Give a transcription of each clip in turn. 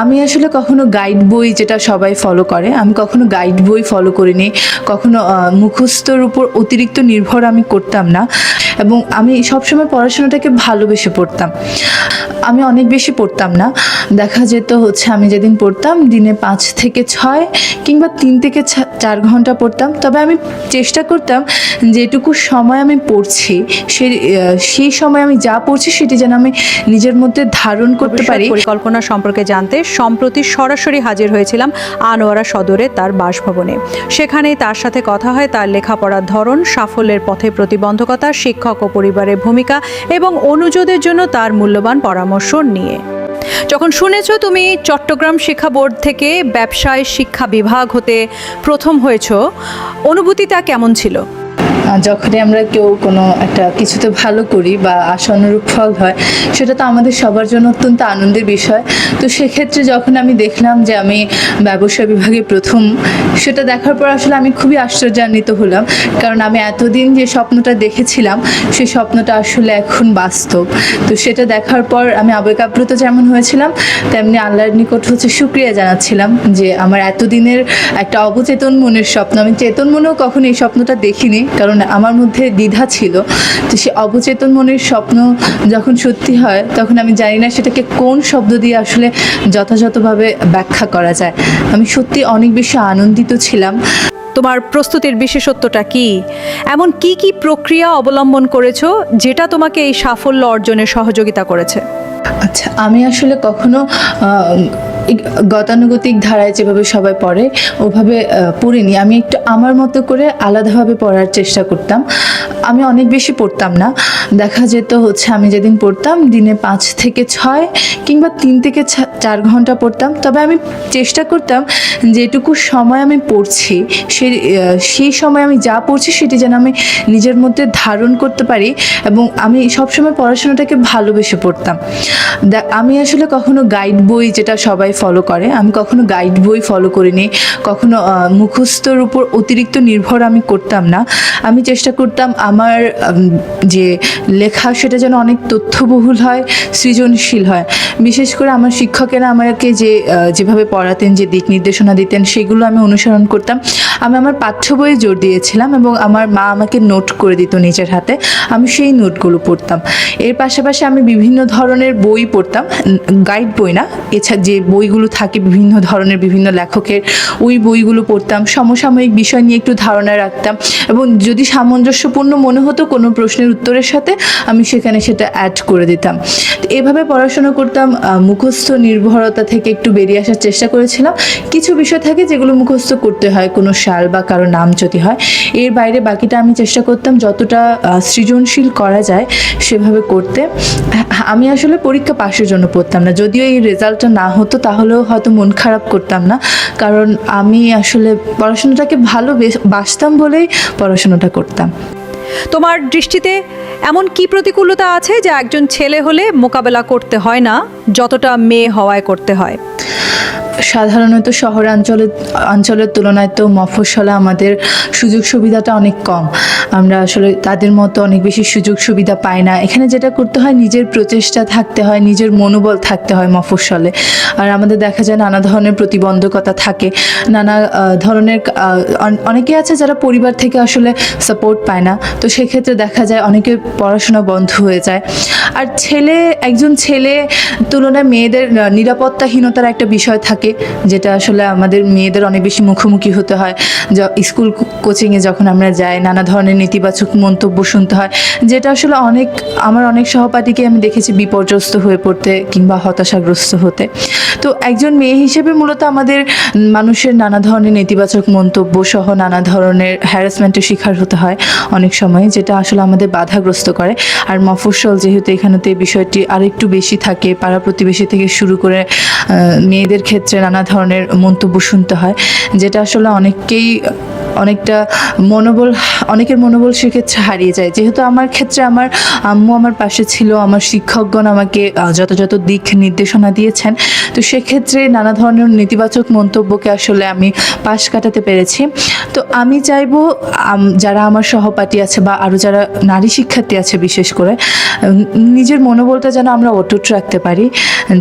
আমি আসলে কখনো গাইড বই যেটা সবাই ফলো করে, আমি কখনো গাইড বই ফলো করিনি। কখনো মুখস্থর উপর অতিরিক্ত নির্ভর আমি করতাম না। এবং আমি সবসময় পড়াশোনাটাকে ভালোবেসে পড়তাম। আমি অনেক বেশি পড়তাম না। দেখা যেত হচ্ছে আমি যেদিন পড়তাম দিনে পাঁচ থেকে ছয় কিংবা তিন থেকে চার ঘণ্টা পড়তাম। তবে আমি চেষ্টা করতাম যেটুকু সময় আমি পড়ছি সে সেই সময় আমি যা পড়ছি সেটি যেন আমি নিজের মধ্যে ধারণ করতে পারি। পরিকল্পনা সম্পর্কে জানতে সম্প্রতি সরাসরি হাজির হয়েছিলাম আনোয়ারা সদরে তার বাসভবনে। সেখানেই তার সাথে কথা হয় তার লেখাপড়ার ধরন সাফল্যের পথে প্রতিবন্ধকতা শিক্ষক ও পরিবারের ভূমিকা এবং অনুযোগের জন্য তার মূল্যবান পরামর্শ নিয়ে। যখন শুনেছ তুমি চট্টগ্রাম শিক্ষা বোর্ড থেকে ব্যবসায় শিক্ষা বিভাগ হতে প্রথম হয়েছ, অনুভূতিটা কেমন ছিল? যখনই আমরা কেউ কোনো একটা কিছুতে ভালো করি বা আশানুরূপ ফল হয়, সেটা তো আমাদের সবার জন্য অত্যন্ত আনন্দের বিষয়। তো সেক্ষেত্রে যখন আমি দেখলাম যে আমি ব্যবসা বিভাগে প্রথম, সেটা দেখার পর আসলে আমি খুবই আশ্চর্যান্বিত হলাম। কারণ আমি এতদিন যে স্বপ্নটা দেখেছিলাম সেই স্বপ্নটা আসলে এখন বাস্তব। তো সেটা দেখার পর আমি আবেগাপ্লুত যেমন হয়েছিলাম, তেমনি আল্লাহর নিকট হচ্ছে শুক্রিয়া জানাচ্ছিলাম যে আমার এতদিনের একটা অবচেতন মনের স্বপ্ন, আমি চেতন মনেও কখনো এই স্বপ্নটা দেখিনি। কারণ আমার মধ্যে দ্বিধা ছিল তো সে অবচেতন মনের স্বপ্ন যখন সত্যি হয় তখন আমি জানি না সেটাকে কোন শব্দ দিয়ে আসলে যথাযথভাবে ব্যাখ্যা করা যায়। আমি সত্যি অনেক বেশি আনন্দিত ছিলাম। তোমার প্রস্তুতির বিশেষত্বটা কি? এমন কি কি প্রক্রিয়া অবলম্বন করেছ যেটা তোমাকে এই সাফল্য অর্জনে সহযোগিতা করেছে? আচ্ছা আমি আসলে কখনো গতানুগতিক ধারায় যেভাবে সবাই পড়ে, ওভাবে পড়িনি। আমি একটু আমার মতো করে আলাদাভাবে পড়ার চেষ্টা করতাম। আমি অনেক বেশি পড়তাম না। দেখা যেত হচ্ছে আমি যেদিন পড়তাম, দিনে পাঁচ থেকে ছয় কিংবা তিন থেকে চার ঘণ্টা পড়তাম। তবে আমি চেষ্টা করতাম যেটুকু সময় আমি পড়ছি, সে, সেই সময় আমি যা পড়ছি সেটি যেন আমি নিজের মধ্যে ধারণ করতে পারি এবং আমি সবসময় পড়াশোনাটাকে ভালোবেসে পড়তাম। আমি আসলে কখনো গাইড বই যেটা সবাই ফলো করে, আমি কখনো গাইড বই ফলো করিনি, কখনো মুখস্থর উপর অতিরিক্ত নির্ভর আমি করতাম না। আমি চেষ্টা করতাম আমার যে লেখা সেটা যেন অনেক তথ্যবহুল হয়, সৃজনশীল হয়। বিশেষ করে আমার শিক্ষকেরা আমাকে যে যেভাবে পড়াতেন, যে দিক নির্দেশনা দিতেন, সেগুলো আমি অনুসরণ করতাম। আমি আমার পাঠ্য বইয়ে জোর দিয়েছিলাম এবং আমার মা আমাকে নোট করে দিত নিজের হাতে। আমি সেই নোটগুলো পড়তাম। এর পাশাপাশি আমি বিভিন্ন ধরনের বই পড়তাম। গাইড বই না এছাড়া যে বইগুলো থাকে বিভিন্ন ধরনের, বিভিন্ন লেখকের, ওই বইগুলো পড়তাম। সমসাময়িক বিষয় নিয়ে একটু ধারণা রাখতাম এবং যদি সামঞ্জস্যপূর্ণ মনে হতো কোনো প্রশ্নের উত্তরের সাথে, আমি সেখানে সেটা অ্যাড করে দিতাম। এভাবে পড়াশোনা করতাম মুখস্থ নির্ভরতা থেকে একটু বেরিয়ে আসার চেষ্টা করেছিলাম। কিছু বিষয় থাকে যেগুলো মুখস্থ করতে হয়, কোনো সাল বা কারও নাম যদি হয়। এর বাইরে বাকিটা আমি চেষ্টা করতাম যতটা সৃজনশীল করা যায় সেভাবে করতে। আমি আসলে পরীক্ষা পাশের জন্য পড়তাম না। যদিও এই রেজাল্টটা না হতো, তাহলেও হয়তো মন খারাপ করতাম না। কারণ আমি আসলে পড়াশোনাটাকে ভালো বাসতাম বলেই পড়াশোনাটা করতাম। তোমার দৃষ্টিতে এমন কি প্রতিকূলতা আছে যা একজন ছেলে হলে মোকাবেলা করতে হয় না, যতটা মেয়ে হওয়ায় করতে হয়? সাধারণত শহরাঞ্চলের, অঞ্চলের তুলনায় তো মফস্বলে আমাদের সুযোগ সুবিধাটা অনেক কম। আমরা আসলে তাদের মতো অনেক বেশি সুযোগ সুবিধা পাই না। এখানে যেটা করতে হয়, নিজের প্রচেষ্টা থাকতে হয়, নিজের মনোবল থাকতে হয় মফস্বলে। আর আমাদের দেখা যায় নানা ধরনের প্রতিবন্ধকতা থাকে। নানা ধরনের অনেকে আছে যারা পরিবার থেকে আসলে সাপোর্ট পায় না। তো সেক্ষেত্রে দেখা যায় অনেকের পড়াশোনা বন্ধ হয়ে যায়। আর ছেলে, একজন ছেলে, তুলনায় মেয়েদের নিরাপত্তাহীনতার একটা বিষয় থাকে। যেটা আসলে আমাদের মেয়েদের অনেক বেশি মুখোমুখি হতে হয়। স্কুল কোচিংয়ে যখন আমরা যাই, নানা ধরনের নেতিবাচক মন্তব্য শুনতে হয়, যেটা আসলে অনেক, আমার অনেক সহপাঠীকে আমি দেখেছি বিপর্যস্ত হয়ে পড়তে কিংবা হতাশাগ্রস্ত হতে। তো একজন মেয়ে হিসেবে মূলত আমাদের মানুষের নানা ধরনের নেতিবাচক মন্তব্য সহ নানা ধরনের হ্যারাসমেন্টের শিকার হতে হয় অনেক সময়, যেটা আসলে আমাদের বাধাগ্রস্ত করে। আর মফস্বল যেহেতু এখানেতে বিষয়টি আরেকটু বেশি থাকে, পাড়া প্রতিবেশী থেকে শুরু করে মেয়েদের ক্ষেত্রে ক্ষেত্রে নানা ধরনের মন্তব্য শুনতে হয়, যেটা আসলে অনেককেই, অনেকটা মনোবল, অনেকের মনোবল সেক্ষেত্রে হারিয়ে যায়। যেহেতু আমার ক্ষেত্রে আমার আম্মু আমার পাশে ছিল, আমার শিক্ষকগণ আমাকে যথাযথ দিক নির্দেশনা দিয়েছেন, তো সেক্ষেত্রে নানা ধরনের নেতিবাচক মন্তব্যকে আসলে আমি পাশ কাটাতে পেরেছি। তো আমি চাইব যারা আমার সহপাঠী আছে বা আরও যারা নারী শিক্ষার্থী আছে বিশেষ করে নিজের মনোবলটা যেন আমরা অটুট রাখতে পারি,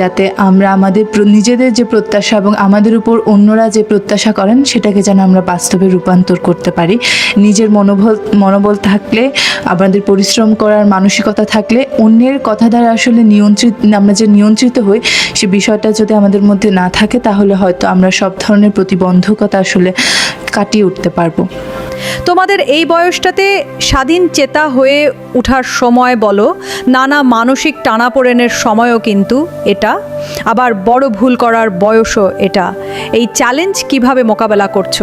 যাতে আমরা আমাদের নিজেদের যে প্রত্যাশা এবং আমাদের উপর অন্যরা যে প্রত্যাশা করেন, সেটাকে যেন আমরা বাস্তবে রূপান্তর করতে পারি। নিজের মনোবল মনোবল থাকলে, আমাদের পরিশ্রম করার মানসিকতা থাকলে, অন্যের কথা দ্বারা আসলে নিয়ন্ত্রিত, আমরা যে নিয়ন্ত্রিত হই, সে বিষয়টা যদি আমাদের মধ্যে না থাকে, তাহলে হয়তো আমরা সব ধরনের প্রতিবন্ধকতা আসলে কাটিয়ে উঠতে পারব। তোমাদের এই বয়সটাতে স্বাধীন চেতা হয়ে উঠার সময় বলো, নানা মানসিক টানাপোড়েনের সময়ও কিন্তু এটা। আবার বড় ভুল করার বয়সও এটা। এই চ্যালেঞ্জ কীভাবে মোকাবেলা করছ?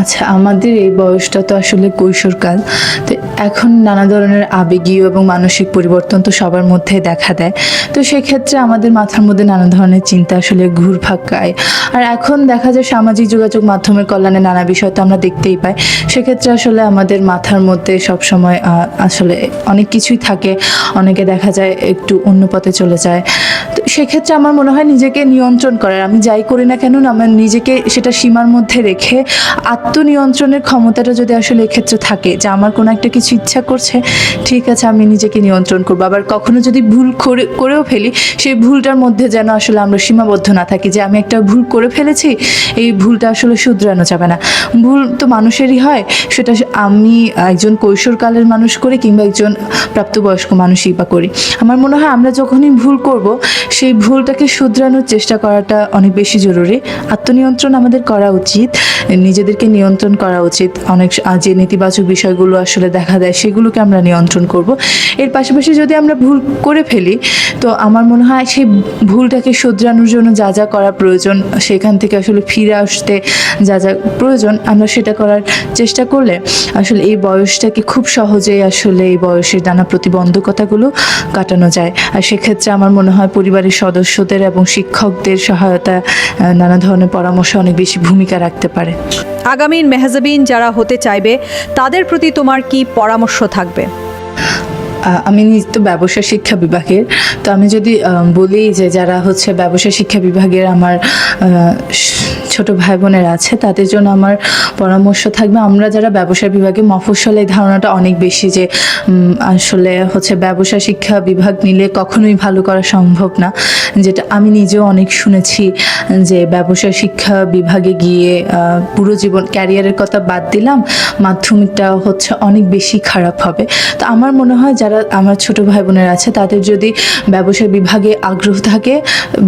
আচ্ছা আমাদের এই বয়সটা তো আসলে কৈশোরকাল তো এখন নানা ধরনের আবেগীয় এবং মানসিক পরিবর্তন তো সবার মধ্যে দেখা দেয়। তো সেক্ষেত্রে আমাদের মাথার মধ্যে নানা ধরনের চিন্তা আসলে ঘুরপাক খায় আর এখন দেখা যায় সামাজিক যোগাযোগ মাধ্যমের কল্যাণে নানা বিষয় তো আমরা দেখতেই পাই। সেক্ষেত্রে আসলে আমাদের মাথার মধ্যে সবসময় আসলে অনেক কিছুই থাকে। অনেকে দেখা যায় একটু অন্য পথে চলে যায়। তো সেক্ষেত্রে আমার মনে হয় নিজেকে নিয়ন্ত্রণ করার। আমি যাই করি না কেন, আমার নিজেকে সেটা সীমার মধ্যে রেখে আত্মনিয়ন্ত্রণের ক্ষমতাটা যদি আসলে এক্ষেত্রে থাকে যে আমার কোনো একটা কিছু ইচ্ছা করছে, ঠিক আছে, আমি নিজেকে নিয়ন্ত্রণ করব। আবার কখনো যদি ভুল করে, করেও ফেলি, সেই ভুলটার মধ্যে যেন আসলে আমরা সীমাবদ্ধ না থাকি যে আমি একটা ভুল করে ফেলেছি, এই ভুলটা আসলে শুধরানো যাবে না। ভুল তো মানুষেরই হয়, সেটা আমি একজন কৈশোরকালের মানুষ করি কিংবা একজন প্রাপ্তবয়স্ক মানুষই বা করি। আমার মনে হয় আমরা যখনই ভুল করব, সেই ভুলটাকে শুধরানোর চেষ্টা করাটা অনেক বেশি জরুরি। আত্মনিয়ন্ত্রণ আমাদের করা উচিত, নিজেদেরকে নিয়ন্ত্রণ করা উচিত। অনেক যে নেতিবাচক বিষয়গুলো আসলে দেখা দেয়, সেগুলোকে আমরা নিয়ন্ত্রণ করব। এর পাশাপাশি যদি আমরা ভুল করে ফেলি, তো আমার মনে হয় সেই ভুলটাকে শুধরানোর জন্য যা যা করা প্রয়োজন, সেখান থেকে আসলে ফিরে আসতে যা যা প্রয়োজন, আমরা সেটা করার চেষ্টা করলে আসলে এই বয়সটাকে খুব সহজেই আসলে এই বয়সের নানা প্রতিবন্ধকতাগুলো কাটানো যায়। আর সেক্ষেত্রে আমার মনে হয় পরিবারের সদস্যদের এবং শিক্ষকদের সহায়তা নানা ধরনের পরামর্শ অনেক বেশি ভূমিকা রাখতে পারে। আগামীর মেহজাবিন যারা হতে চাইবে, তাদের প্রতি তোমার কি পরামর্শ থাকবে? আমি নিজ তো ব্যবসা শিক্ষা বিভাগের, তো আমি যদি বলি যে যারা হচ্ছে ব্যবসা শিক্ষা বিভাগের আমার ছোট ভাই বোনের আছে, তাদের জন্য আমার পরামর্শ থাকবে। আমরা যারা ব্যবসা বিভাগে মফস্বলে ধারণাটা অনেক বেশি যে আসলে হচ্ছে ব্যবসা শিক্ষা বিভাগ নিলে কখনোই ভালো করা সম্ভব না। যেটা আমি নিজেও অনেক শুনেছি, যে ব্যবসা শিক্ষা বিভাগে গিয়ে পুরো জীবন, ক্যারিয়ারের কথা বাদ দিলাম, মাধ্যমিকটা হচ্ছে অনেক বেশি খারাপ হবে। তো আমার মনে হয় যারা আমার ছোট ভাই বোনের আছে, তাদের যদি ব্যবসায় বিভাগে আগ্রহ থাকে,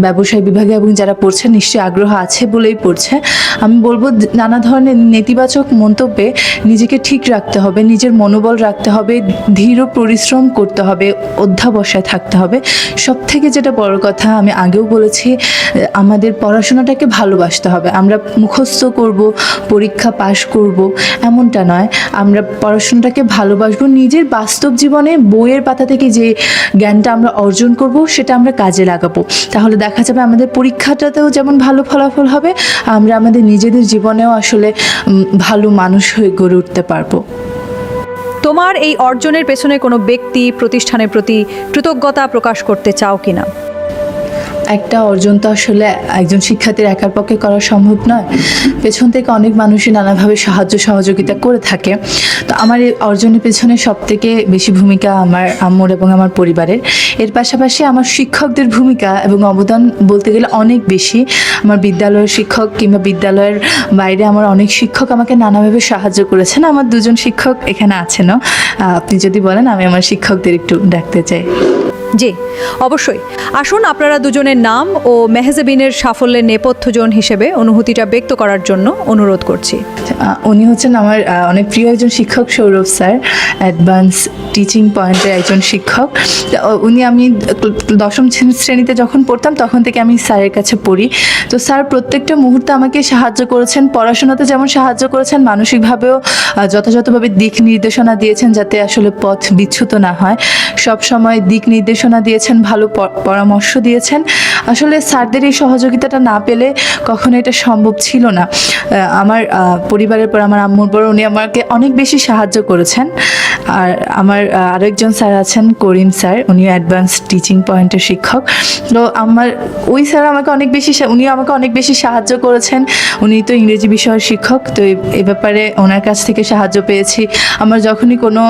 ব্যবসায় বিভাগে এবং যারা পড়ছে নিশ্চয়ই আগ্রহ আছে বলেই পড়ছে। আমি বলব নানা ধরনের নেতিবাচক মন্তব্যে নিজেকে ঠিক রাখতে হবে, নিজের মনোবল রাখতে হবে, ধীর পরিশ্রম করতে হবে, অধ্যাবসায় থাকতে হবে। সব থেকে যেটা বড় কথা আমি আগেও বলেছি আমাদের পড়াশোনাটাকে ভালোবাসতে হবে। আমরা মুখস্থ করব, পরীক্ষা পাশ করব, এমনটা নয়। আমরা পড়াশোনাটাকে ভালোবাসবো, নিজের বাস্তব জীবনে বইয়ের পাতা থেকে যে জ্ঞানটা আমরা অর্জন করব, সেটা আমরা কাজে লাগাবো। তাহলে দেখা যাবে আমাদের পরীক্ষাটাতেও যেমন ভালো ফলাফল হবে, আমরা আমাদের নিজেদের জীবনেও আসলে ভালো মানুষ হয়ে গড়ে উঠতে পারব। তোমার এই অর্জনের পেছনে কোনো ব্যক্তি, প্রতিষ্ঠানের প্রতি কৃতজ্ঞতা প্রকাশ করতে চাও কিনা? একটা অর্জন তো আসলে একজন শিক্ষার্থীর একার পক্ষে করা সম্ভব নয়। পেছন থেকে অনেক মানুষই নানাভাবে সাহায্য সহযোগিতা করে থাকে। তো আমার এই অর্জনের পেছনে সব থেকে বেশি ভূমিকা আমার আম্মুর এবং আমার পরিবারের। এর পাশাপাশি আমার শিক্ষকদের ভূমিকা এবং অবদান বলতে গেলে অনেক বেশি। আমার বিদ্যালয়ের শিক্ষক কিংবা বিদ্যালয়ের বাইরে আমার অনেক শিক্ষক আমাকে নানাভাবে সাহায্য করেছেন। আমার দুজন শিক্ষক এখানে আছেনও। আপনি যদি বলেন আমি আমার শিক্ষকদের একটু ডাকতে চাই। জি, অবশ্যই। আসুন আপনারা দুজনের নাম ও মেহেজাবিনের সাফল্যের নেপথ্যজন হিসেবে অনুভূতিটা ব্যক্ত করার জন্য অনুরোধ করছি। উনি হচ্ছেন আমার অনেক প্রিয় একজন শিক্ষক সৌরভ স্যার, অ্যাডভান্স টিচিং পয়েন্টের একজন শিক্ষক। উনি আমি দশম শ্রেণী- শ্রেণীতে যখন পড়তাম তখন থেকে আমি স্যারের কাছে পড়ি। তো স্যার প্রত্যেকটা মুহূর্তে আমাকে সাহায্য করেছেন, পড়াশোনাতে যেমন সাহায্য করেছেন, মানসিকভাবেও যথাযথভাবে দিক নির্দেশনা দিয়েছেন যাতে আসলে পথ বিচ্যুত না হয়। সব সময় দিক নির্দেশনা দিয়েছেন, ভালো পরামর্শ দিয়েছেন। আসলে স্যারদের এই সহযোগিতাটা না পেলে কখনো এটা সম্ভব ছিল না। আমার পরিবারের পর আমার আম্মুর পর উনি আমাকে অনেক বেশি সাহায্য করেছেন। আর আমার আরেকজন স্যার আছেন, করিম স্যার উনি অ্যাডভান্স টিচিং পয়েন্টের শিক্ষক। তো আমার, ওই স্যার আমাকে অনেক বেশি উনি আমাকে অনেক বেশি সাহায্য করেছেন। উনি তো ইংরেজি বিষয়ের শিক্ষক, তো এ ব্যাপারে ওনার কাছ থেকে সাহায্য পেয়েছি। আমার যখনই কোনো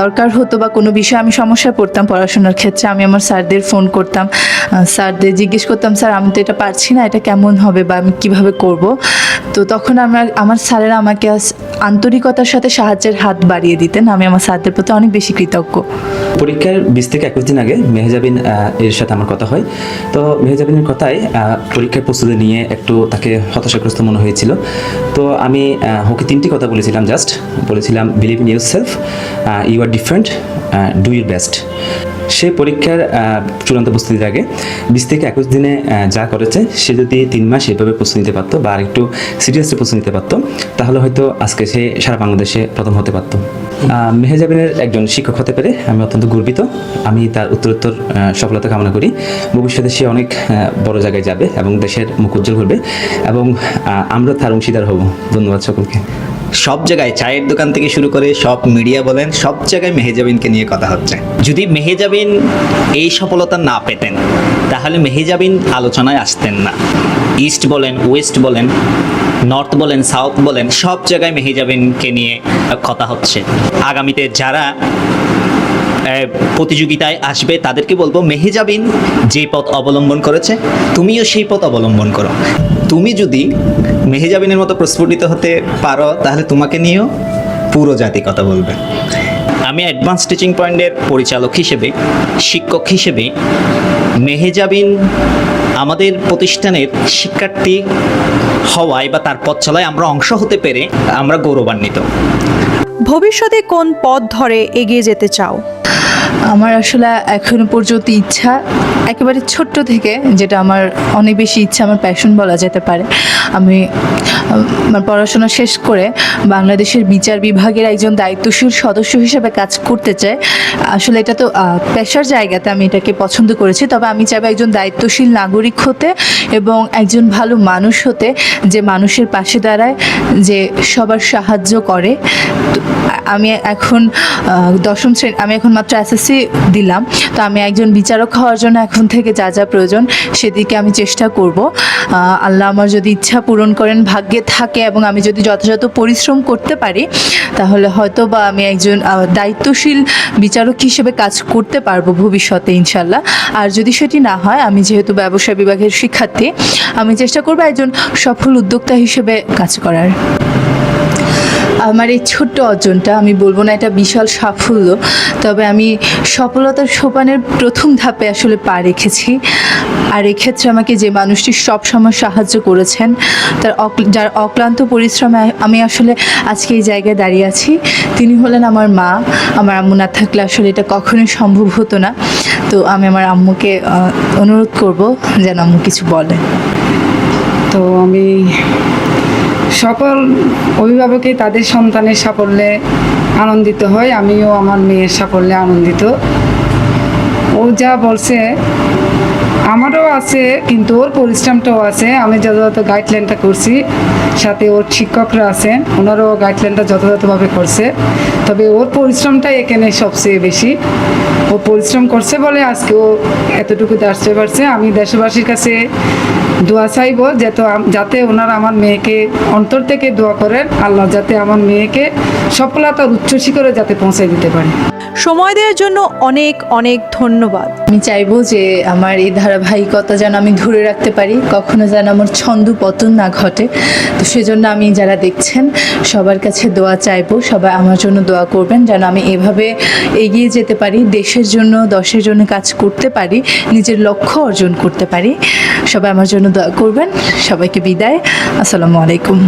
দরকার হতো বা কোনো বিষয়ে আমি সমস্যায় পড়তাম পড়াশোনার ক্ষেত্রে আমি আমার স্যারদের ফোন করতাম। স্যারদের জিজ্ঞেস করতাম স্যার আমি তো এটা পারছি না এটা কেমন হবে বা আমি কীভাবে করব? তো তখন আমার আমার স্যারেরা আমাকে আন্তরিকতার সাথে সাহায্যের হাত বাড়িয়ে দিতেন। আমি আমার স্যারদের প্রতি অনেক বেশি কৃতজ্ঞ। পরীক্ষার বিশ থেকে একুশ দিন আগে মেহজাবিন এর সাথে আমার কথা হয়। তো মেহজাবিনের কথায় পরীক্ষার প্রস্তুতি নিয়ে একটু তাকে হতাশাগ্রস্ত মনে হয়েছিল। তো আমি আহ, ওকে তিনটি কথা বলেছিলাম জাস্ট। বলেছিলাম believe in yourself you are different do your best সে পরীক্ষার চূড়ান্ত প্রস্তুতির আগে বিশ থেকে একুশ দিনে যা করেছে, সে যদি তিন মাস এভাবে প্রস্তুতি নিতে পারতো বা আরেকটু সিরিয়াসলি প্রস্তুতি নিতে পারতো, তাহলে হয়তো আজকে সে সারা বাংলাদেশে প্রথম হতে পারতো। মেহেজাবিনের একজন শিক্ষক হতে পেরে আমি অত্যন্ত গর্বিত। আমি তার উত্তরোত্তর সফলতা কামনা করি। ভবিষ্যতে সে অনেক বড় জায়গায় যাবে এবং দেশের মুখ উজ্জ্বল করবে এবং আমরা তার অংশীদার হব। ধন্যবাদ সকলকে। সব জায়গায় চায়ের দোকান থেকে শুরু করে সব মিডিয়া বলেন, সব জায়গায় মেহেজাবিনকে নিয়ে কথা হচ্ছে। যদি মেহেজাবিন এই সফলতা না পেতেন, তাহলে মেহেজাবিন আলোচনায় আসতেন না। ইস্ট বলেন, ওয়েস্ট বলেন, নর্থ বলেন, সাউথ বলেন, সব জায়গায় মেহেজাবিনকে নিয়ে কথা হচ্ছে। আগামীতে যারা প্রতিযোগিতায় আসবে, তাদেরকে বলব মেহেজাবিন যে পথ অবলম্বন করেছে, তুমিও সেই পথ অবলম্বন করো। তুমি যদি মেহেজাবিনের মতো প্রস্ফুটিত হতে পারো, তাহলে তোমাকে নিয়েও পুরো জাতি কথা বলবে। আমি অ্যাডভান্স টিচিং পয়েন্টের পরিচালক হিসেবে, শিক্ষক হিসেবে মেহেজাবিন আমাদের প্রতিষ্ঠানের শিক্ষার্থী হওয়ায় বা তার পথ চলায় আমরা অংশ হতে পেরে আমরা গৌরবান্বিত। ভবিষ্যতে কোন পথ ধরে এগিয়ে যেতে চাও? আমার আসলে এখনও পর্যন্ত ইচ্ছা, একেবারে ছোট্ট থেকে যেটা আমার অনেক বেশি ইচ্ছা, আমার প্যাশন বলা যেতে পারে। আমি, আমার পড়াশোনা শেষ করে বাংলাদেশের বিচার বিভাগের একজন দায়িত্বশীল সদস্য হিসেবে কাজ করতে চাই। আসলে এটা তো পেশার জায়গাতে আমি এটাকে পছন্দ করেছি, তবে আমি চাইব একজন দায়িত্বশীল নাগরিক হতে এবং একজন ভালো মানুষ হতে যে মানুষের পাশে দাঁড়ায়, যে সবার সাহায্য করে। আমি এখন দশম শ্রেণি আমি এখন মাত্র এসএসসি দিলাম। তো আমি একজন বিচারক হওয়ার জন্য এখন থেকে যা যা প্রয়োজন সেদিকে আমি চেষ্টা করব। আল্লাহ আমার যদি ইচ্ছা পূরণ করেন, ভাগ্যে থাকে এবং আমি যদি যথাযথ পরিশ্রম করতে পারি, তাহলে হয়তো বা আমি একজন দায়িত্বশীল বিচারক হিসেবে কাজ করতে পারব ভবিষ্যতে ইনশাল্লাহ আর যদি সেটি না হয়, আমি যেহেতু ব্যবসা বিভাগের শিক্ষার্থী, আমি চেষ্টা করব একজন সফল উদ্যোক্তা হিসেবে কাজ করার। আমার এই ছোট্ট অর্জনটা, আমি বলব না এটা বিশাল সাফল্য, তবে আমি সফলতার সোপানের প্রথম ধাপে আসলে পা রেখেছি। আর এক্ষেত্রে আমাকে যে মানুষটি সব সময় সাহায্য করেছেন, তার যার অক্লান্ত পরিশ্রমে আমি আসলে আজকে এই জায়গায় দাঁড়িয়ে আছি। তিনি হলেন আমার মা। আমার আম্মু না থাকলে আসলে এটা কখনোই সম্ভব হতো না। তো আমি আমার আম্মুকে অনুরোধ করব যেন আম্মু কিছু বলে। তো আমি সকল অভিভাবকই তাদের সন্তানের সাফল্যে আনন্দিত হয়, আমিও আমার মেয়ের সাফল্যে আনন্দিত। ও যা বলছে, আমারও আছে, কিন্তু ওর পরিশ্রমটাও আছে। আমি যথাযথ গাইডলাইনটা করছি, সাথে ওর শিক্ষকরা আছেন, ওনারও গাইডলাইনটা যথাযথভাবে করছে। তবে ওর পরিশ্রমটাই এখানে সবচেয়ে বেশি। ও পরিশ্রম করছে বলে আজকে ও এতটুকু আসতে পারছে আমি দেশবাসীর কাছে দোয়া চাইব যাতে যাতে ওনারা আমার মেয়েকে অন্তর থেকে দোয়া করেন, আল্লাহ যাতে আমার মেয়েকে সফলতা উচ্চ শিখরে যাতে পৌঁছে দিতে পারে। সময় দেওয়ার জন্য অনেক অনেক ধন্যবাদ। আমি চাইব যে আমার এই ধারাবাহিকতা যেন আমি ধরে রাখতে পারি, কখনো যেন আমার ছন্দ পতন না ঘটে। তো সেজন্য আমি যারা দেখছেন, সবার কাছে দোয়া চাইব, সবাই আমার জন্য দোয়া করবেন যেন আমি এভাবে এগিয়ে যেতে পারি, দেশের জন্য, দশের জন্য কাজ করতে পারি, নিজের লক্ষ্য অর্জন করতে পারি। সবাই আমার জন্য দোয়া করবেন। সবাইকে বিদায়। আসসালামু আলাইকুম।